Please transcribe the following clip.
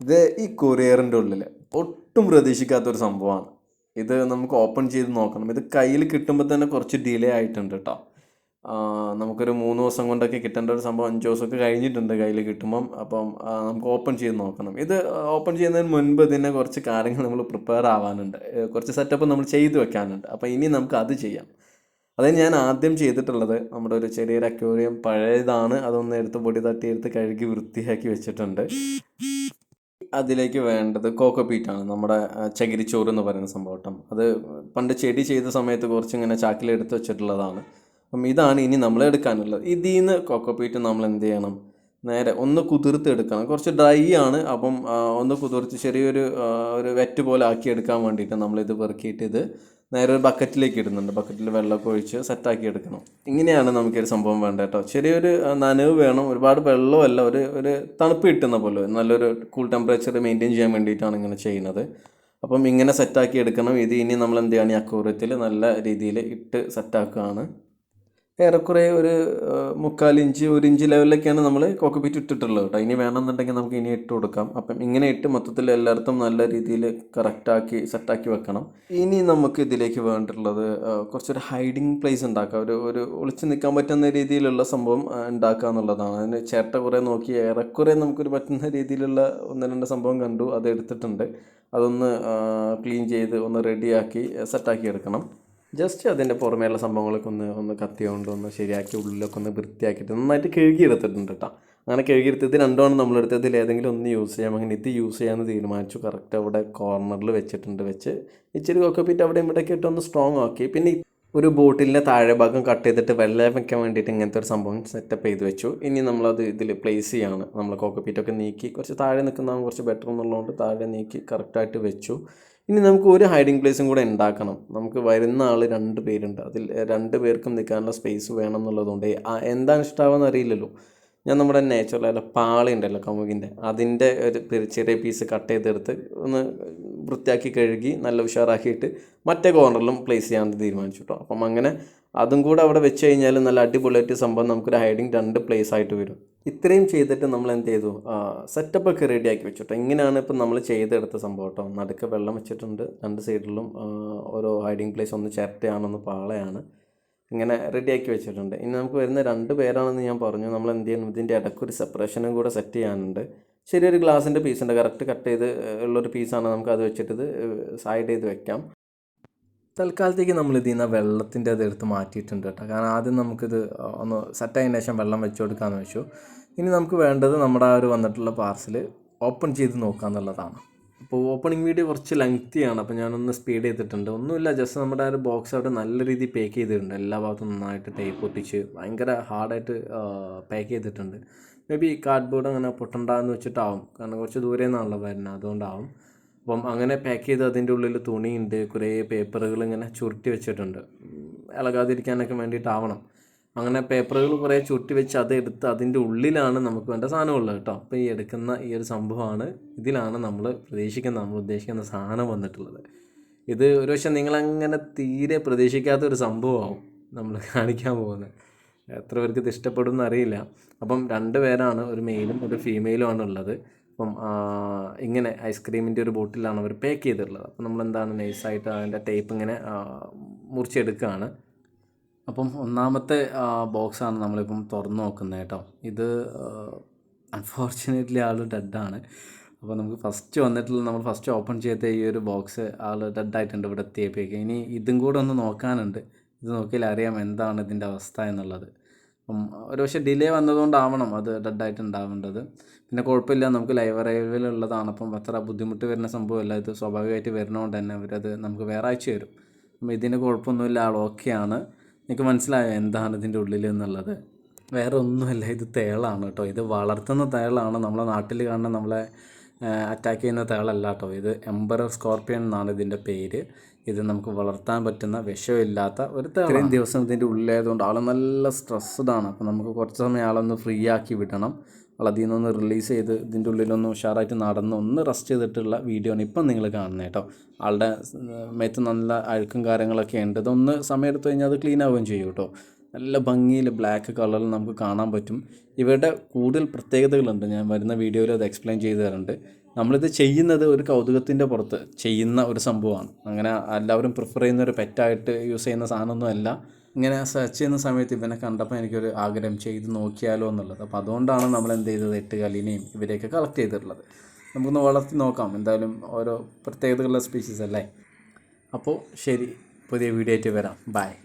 ഇത് ഈ കൊറിയറിന്റെ ഉള്ളിൽ ഒട്ടും പ്രതീക്ഷിക്കാത്ത ഒരു സംഭവമാണ്. ഇത് നമുക്ക് ഓപ്പൺ ചെയ്ത് നോക്കണം. ഇത് കയ്യിൽ കിട്ടുമ്പോൾ തന്നെ കുറച്ച് ഡിലേ ആയിട്ടുണ്ട് കേട്ടോ നമുക്കൊരു മൂന്ന് ദിവസം കൊണ്ടൊക്കെ കിട്ടേണ്ട ഒരു സംഭവം അഞ്ച് ദിവസമൊക്കെ കഴിഞ്ഞിട്ടുണ്ട് കയ്യിൽ കിട്ടുമ്പം. അപ്പം നമുക്ക് ഓപ്പൺ ചെയ്ത് നോക്കണം. ഇത് ഓപ്പൺ ചെയ്യുന്നതിന് മുൻപ് ഇതിനെ കുറച്ച് കാര്യങ്ങൾ നമ്മൾ പ്രിപ്പയർ ആവാനുണ്ട്. കുറച്ച് സെറ്റപ്പ് നമ്മൾ ചെയ്ത് വെക്കാനുണ്ട്. അപ്പം ഇനി നമുക്ക് അത് ചെയ്യാം. അത് ഞാൻ ആദ്യം ചെയ്തിട്ടുള്ളത് നമ്മുടെ ഒരു ചെറിയൊരു അക്വേറിയം പഴയതാണ്. അതൊന്ന് എടുത്ത് പൊടി തട്ടി എടുത്ത് കഴുകി വൃത്തിയാക്കി വെച്ചിട്ടുണ്ട്. അതിലേക്ക് വേണ്ടത് കോക്കോപീറ്റാണ് നമ്മുടെ ചകിരിച്ചോറ് എന്ന് പറയുന്ന സംഭവം അത് പണ്ട് ചെടി ചെയ്ത സമയത്ത് കുറച്ച് ഇങ്ങനെ ചാക്കിൽ എടുത്ത് വെച്ചിട്ടുള്ളതാണ്. അപ്പം ഇതാണ് ഇനി നമ്മൾ എടുക്കാനുള്ളത്. ഇതിൽ നിന്ന് കോക്കോപീറ്റ് നമ്മൾ എന്ത് ചെയ്യണം? നേരെ ഒന്ന് കുതിർത്ത് എടുക്കണം. കുറച്ച് ഡ്രൈ ആണ്. അപ്പം ഒന്ന് കുതിർത്ത് ചെറിയൊരു ഒരു വെറ്റ് പോലെ ആക്കി എടുക്കാൻ വേണ്ടിയിട്ട് നമ്മളിത് പെറുക്കിയിട്ട് ഇത് നേരെ ഒരു ബക്കറ്റിലേക്ക് ഇടുന്നുണ്ട്. ബക്കറ്റിൽ വെള്ളമൊക്കെ ഒഴിച്ച് സെറ്റാക്കി എടുക്കണം. ഇങ്ങനെയാണ് നമുക്കൊരു സംഭവം വേണ്ടത് കേട്ടോ. ചെറിയൊരു നനവ് വേണം. ഒരുപാട് വെള്ളമല്ല. ഒരു ഒരു തണുപ്പ് കിട്ടുന്ന പോലെ. നല്ലൊരു കൂൾ ടെമ്പറേച്ചർ മെയിന്റെയിൻ ചെയ്യാൻ വേണ്ടിയിട്ടാണ് ഇങ്ങനെ ചെയ്യുന്നത്. അപ്പം ഇങ്ങനെ സെറ്റാക്കി എടുക്കണം. ഇത് ഇനി നമ്മൾ എന്ത് ചെയ്യുകയാണ് ഈ അക്കൂറത്തിൽ നല്ല രീതിയിൽ ഇട്ട് സെറ്റാക്കുകയാണ് ഏറെക്കുറെ ഒരു മുക്കാൽ ഇഞ്ച് ഒരു ഇഞ്ച് ലെവലിലൊക്കെയാണ് നമ്മൾ കോക്കോപീറ്റ് ഇട്ടിട്ടുള്ളത് കേട്ടോ. ഇനി വേണമെന്നുണ്ടെങ്കിൽ നമുക്ക് ഇനി ഇട്ട് കൊടുക്കാം. അപ്പം ഇങ്ങനെ ഇട്ട് മൊത്തത്തിൽ എല്ലായിടത്തും നല്ല രീതിയിൽ കറക്റ്റാക്കി സെറ്റാക്കി വെക്കണം. ഇനി നമുക്ക് ഇതിലേക്ക് വേണ്ടിയിട്ടുള്ളത് കുറച്ചൊരു ഹൈഡിങ് പ്ലേസ് ഉണ്ടാക്കാം. ഒരു ഒരു ഒളിച്ച് നിൽക്കാൻ പറ്റുന്ന രീതിയിലുള്ള സംഭവം ഉണ്ടാക്കുക എന്നുള്ളതാണ്. അതിന് ചേട്ട കുറേ നോക്കി ഏറെക്കുറെ നമുക്കൊരു പറ്റുന്ന രീതിയിലുള്ള ഒന്ന് രണ്ട് സംഭവം കണ്ടു അത് എടുത്തിട്ടുണ്ട്. അതൊന്ന് ക്ലീൻ ചെയ്ത് ഒന്ന് റെഡിയാക്കി സെറ്റാക്കി എടുക്കണം. ജസ്റ്റ് അതിന്റെ പുറമേയുള്ള സംഭവങ്ങളൊക്കെ ഒന്ന് ഒന്ന് കത്തി കൊണ്ട് ഒന്ന് ശരിയാക്കി ഉള്ളിലൊക്കെ ഒന്ന് വൃത്തിയാക്കിയിട്ട് നന്നായിട്ട് കഴുകി എടുത്തിട്ടുണ്ട് കേട്ടോ അങ്ങനെ കഴുകി എടുത്തത് രണ്ടുമാണ് നമ്മൾ എടുത്തതിൽ ഏതെങ്കിലും ഒന്ന് യൂസ് ചെയ്യാം. അങ്ങനെ ഇത് യൂസ് ചെയ്യാമെന്ന് തീരുമാനിച്ചു. കറക്റ്റ് അവിടെ കോർണറിൽ വെച്ചിട്ടുണ്ട് വെച്ച് ഇച്ചിരി കൊക്കപ്പിറ്റ് അവിടെ ഇവിടെയൊക്കെ ഇട്ട് ഒന്ന് സ്ട്രോങ് ആക്കി. പിന്നെ ഒരു ബോട്ടിലിന്റെ താഴെ ഭാഗം കട്ട് ചെയ്തിട്ട് വെള്ളം വെക്കാൻ വേണ്ടിയിട്ട് ഇങ്ങനത്തെ ഒരു സംഭവം സെറ്റപ്പ് ചെയ്ത് വെച്ചു. ഇനി നമ്മളത് ഇതിൽ പ്ലേസ് ചെയ്യാണ്. നമ്മൾ കോക്കപ്പീറ്റൊക്കെ നീക്കി കുറച്ച് താഴെ നിൽക്കുന്നതാണ് കുറച്ച് ബെറ്റർ എന്നുള്ളതുകൊണ്ട് താഴെ നീക്കി കറക്റ്റായിട്ട് വെച്ചു. ഇനി നമുക്ക് ഒരു ഹൈഡിങ് പ്ലേസും കൂടെ ഉണ്ടാക്കണം നമുക്ക് വരുന്ന ആൾ രണ്ട് പേരുണ്ട്. അതിൽ രണ്ട് പേർക്കും നിൽക്കാനുള്ള സ്പേസ് വേണം എന്നുള്ളതുകൊണ്ട് എന്താണ് ഇഷ്ടമാവെന്ന് അറിയില്ലല്ലോ. ഞാൻ നമ്മുടെ നേച്ചുറലായ പാളി ഉണ്ടല്ലോ കമുകിന്റെ. അതിന്റെ ഒരു ചെറിയ പീസ് കട്ട് ചെയ്തെടുത്ത് ഒന്ന് വൃത്തിയാക്കി കഴുകി നല്ല ഉഷാറാക്കിയിട്ട് മറ്റേ കോർണറിലും പ്ലേസ് ചെയ്യാൻ തീരുമാനിച്ചു കേട്ടോ അപ്പം അങ്ങനെ അതും കൂടെ അവിടെ വെച്ച് കഴിഞ്ഞാൽ നല്ല അടിപൊളിയായിട്ട് സംഭവം നമുക്കൊരു ഹൈഡിങ് രണ്ട് പ്ലേസ് ആയിട്ട് വരും. ഇത്രയും ചെയ്തിട്ട് നമ്മൾ എന്ത് ചെയ്തു? സെറ്റപ്പ് ഒക്കെ റെഡി ആക്കി വെച്ചു കേട്ടോ ഇങ്ങനെയാണ് ഇപ്പം നമ്മൾ ചെയ്തെടുത്ത സംഭവം കേട്ടോ നടുക്ക് വെള്ളം വെച്ചിട്ടുണ്ട്. രണ്ട് സൈഡിലും ഓരോ ഹൈഡിങ് പ്ലേസ് ഒന്ന് ചിരട്ടയാണ് ഒന്ന് പാളയാണ്. ഇങ്ങനെ റെഡിയാക്കി വെച്ചിട്ടുണ്ട്. ഇനി നമുക്ക് വരുന്ന രണ്ട് പേരാണെന്ന് ഞാൻ പറഞ്ഞു. നമ്മൾ എന്ത് ചെയ്യണം ഇതിന്റെ ഇടയ്ക്കൊരു സെപ്പറേഷനും കൂടെ സെറ്റ് ചെയ്യാനുണ്ട്. ചെറിയൊരു ഗ്ലാസിന്റെ പീസ് ഉണ്ട്. കറക്റ്റ് കട്ട് ചെയ്ത് ഉള്ളൊരു പീസാണ് നമുക്ക് അത് വെച്ചിട്ട് ഇത് സൈഡ് ചെയ്ത് വെക്കാം. തൽക്കാലത്തേക്ക് നമ്മൾ ഇതിൽ നിന്ന് വെള്ളത്തിന്റെ അത് എടുത്ത് മാറ്റിയിട്ടുണ്ട് കേട്ടോ. കാരണം ആദ്യം നമുക്കിത് ഒന്ന് സെറ്റായതിന് ശേഷം വെള്ളം വെച്ച് കൊടുക്കാമെന്ന് വെച്ചു. ഇനി നമുക്ക് വേണ്ടത് നമ്മുടെ ആ ഒരു വന്നിട്ടുള്ള പാർസൽ ഓപ്പൺ ചെയ്ത് നോക്കുക എന്നുള്ളതാണ്. അപ്പോൾ ഓപ്പണിംഗ് വീഡിയോ കുറച്ച് ലെങ്തിയാണ് അപ്പോൾ ഞാനൊന്ന് സ്പീഡ് ചെയ്തിട്ടുണ്ട്. ഒന്നുമില്ല ജസ്റ്റ് നമ്മുടെ ആ ഒരു ബോക്സ് അവിടെ നല്ല രീതിയിൽ പാക്ക് ചെയ്തിട്ടുണ്ട്. എല്ലാ ഭാഗത്തും നന്നായിട്ട് ടേപ്പ് ഒട്ടിച്ച് ഭയങ്കര ഹാർഡായിട്ട് പാക്ക് ചെയ്തിട്ടുണ്ട്. മേ ബി കാർഡ്ബോർഡ് അങ്ങനെ പൊട്ടണ്ടെന്ന് വെച്ചിട്ടാവും. കാരണം കുറച്ച് ദൂരെ നിന്നാണല്ലോ വരുന്നത്. അതുകൊണ്ടാവും. അപ്പം അങ്ങനെ പാക്ക് ചെയ്ത് അതിന്റെ ഉള്ളിൽ തുണിയുണ്ട് കുറേ പേപ്പറുകൾ ഇങ്ങനെ ചുരുട്ടി വെച്ചിട്ടുണ്ട്. ഇളകാതിരിക്കാനൊക്കെ വേണ്ടിയിട്ടാവണം. അങ്ങനെ പേപ്പറുകൾ കുറേ ചുരുട്ടി വെച്ച് അത് എടുത്ത് അതിന്റെ ഉള്ളിലാണ് നമുക്ക് വേണ്ട സാധനമുള്ളത് കേട്ടോ. അപ്പോൾ ഈ എടുക്കുന്ന ഈ ഒരു സംഭവമാണ് ഇതിലാണ് നമ്മൾ പ്രതീക്ഷിക്കുന്ന നമ്മൾ ഉദ്ദേശിക്കുന്ന സാധനം വന്നിട്ടുള്ളത്. ഇത് ഒരു പക്ഷേ നിങ്ങളങ്ങനെ തീരെ പ്രതീക്ഷിക്കാത്ത ഒരു സംഭവമാവും നമ്മൾ കാണിക്കാൻ പോകുന്നത്. എത്ര പേർക്ക് ഇത് ഇഷ്ടപ്പെടും എന്നറിയില്ല. അപ്പം രണ്ട് പേരാണ് ഒരു മെയിലും ഒരു ഫീമെയിലും ആണ് ഉള്ളത് അപ്പം ഇങ്ങനെ ഐസ്ക്രീമിന്റെ ഒരു ബോട്ടിലാണ് അവർ പാക്ക് ചെയ്തിട്ടുള്ളത്. അപ്പം നമ്മൾ എന്താണ് നൈസായിട്ട് അതിന്റെ ടേപ്പ് ഇങ്ങനെ മുറിച്ചെടുക്കുകയാണ്. അപ്പം ഒന്നാമത്തെ ബോക്സാണ് നമ്മളിപ്പം തുറന്നു നോക്കുന്നത് കേട്ടോ. ഇത് അൺഫോർച്ചുനേറ്റ്ലി ആൾ ഡെഡാണ്. അപ്പോൾ നമുക്ക് ഫസ്റ്റ് വന്നിട്ടുള്ള നമ്മൾ ഫസ്റ്റ് ഓപ്പൺ ചെയ്ത ഈ ഒരു ബോക്സ് ആൾ ഡെഡായിട്ടുണ്ട് ഇവിടെ എത്തിയപ്പോഴേക്ക് ഇനി ഇതും കൂടെ ഒന്ന് നോക്കാനുണ്ട്. ഇത് നോക്കിയാൽ അറിയാം എന്താണ് ഇതിന്റെ അവസ്ഥ എന്നുള്ളത്. അപ്പം ഒരു പക്ഷേ ഡിലേ വന്നതുകൊണ്ടാവണം അത് ഡെഡായിട്ട് ഉണ്ടാവേണ്ടത് പിന്നെ കുഴപ്പമില്ല നമുക്ക് ലൈവ് അറൈവലുള്ളതാണ് അപ്പം അത്ര ബുദ്ധിമുട്ട് വരുന്ന സംഭവമല്ല. ഇത് സ്വാഭാവികമായിട്ട് വരുന്നതുകൊണ്ട് തന്നെ അവരത് നമുക്ക് വേറെ അയച്ചു തരും അപ്പം ഇതിന് കുഴപ്പമൊന്നുമില്ല ആൾ ഓക്കെയാണ് എനിക്ക് മനസ്സിലായോ എന്താണ് ഇതിന്റെ ഉള്ളിൽ എന്നുള്ളത്? വേറെ ഒന്നുമല്ല ഇത് തേളാണ് കേട്ടോ. ഇത് വളർത്തുന്ന തേളാണ്. നമ്മളെ നാട്ടിൽ കാണുന്ന നമ്മളെ അറ്റാക്ക് ചെയ്യുന്ന തേളല്ല കേട്ടോ ഇത് എംബറർ സ്കോർപ്പിയൻ എന്നാണ് ഇതിന്റെ പേര്. ഇത് നമുക്ക് വളർത്താൻ പറ്റുന്ന വിഷമില്ലാത്ത ഒരു ഇത്രയും ദിവസം ഇതിന്റെ ഉള്ളിലായതുകൊണ്ട് ആൾ നല്ല സ്ട്രെസ്ഡാണ് അപ്പോൾ നമുക്ക് കുറച്ച് സമയം ആളൊന്ന് ഫ്രീ ആക്കി വിടണം. അതിൽ നിന്നൊന്ന് റിലീസ് ചെയ്ത് ഇതിന്റെ ഉള്ളിലൊന്ന് ഉഷാറായിട്ട് നടന്ന് ഒന്ന് റെസ്റ്റ് ചെയ്തിട്ടുള്ള വീഡിയോ ആണ് ഇപ്പം നിങ്ങൾ കാണുന്നത് കേട്ടോ ആളുടെ മേത്ത് നല്ല അഴുക്കും കാര്യങ്ങളൊക്കെ ഉണ്ട്. ഇതൊന്ന് സമയം എടുത്തു കഴിഞ്ഞാൽ അത് ക്ലീൻ ആവുകയും ചെയ്യും കേട്ടോ നല്ല ഭംഗിയിൽ ബ്ലാക്ക് കളറിൽ നമുക്ക് കാണാൻ പറ്റും. ഇവയുടെ കൂടുതൽ പ്രത്യേകതകളുണ്ട്. ഞാൻ വരുന്ന വീഡിയോയിൽ അത് എക്സ്പ്ലെയിൻ ചെയ്തു തരുന്നുണ്ട് നമ്മളിത് ചെയ്യുന്നത് ഒരു കൗതുകത്തിന്റെ പുറത്ത് ചെയ്യുന്ന ഒരു സംഭവമാണ്. അങ്ങനെ എല്ലാവരും പ്രിഫർ ചെയ്യുന്ന ഒരു പെറ്റായിട്ട് യൂസ് ചെയ്യുന്ന സാധനമൊന്നും അല്ല. ഇങ്ങനെ സെർച്ച് ചെയ്യുന്ന സമയത്ത് ഇവനെ കണ്ടപ്പോൾ എനിക്കൊരു ആഗ്രഹം ചെയ്ത് നോക്കിയാലോ എന്നുള്ളത്. അപ്പോൾ അതുകൊണ്ടാണ് നമ്മൾ എന്ത് ചെയ്തത്? എട്ടുകാലിനെയും ഇവരെയൊക്കെ കളക്ട് ചെയ്തിട്ടുള്ളത്. നമുക്കൊന്ന് വളർത്തി നോക്കാം. എന്തായാലും ഓരോ പ്രത്യേകതകളുള്ള സ്പീഷീസ് അല്ലേ? അപ്പോൾ ശരി. പുതിയ വീഡിയോ ആയിട്ട് വരാം. ബൈ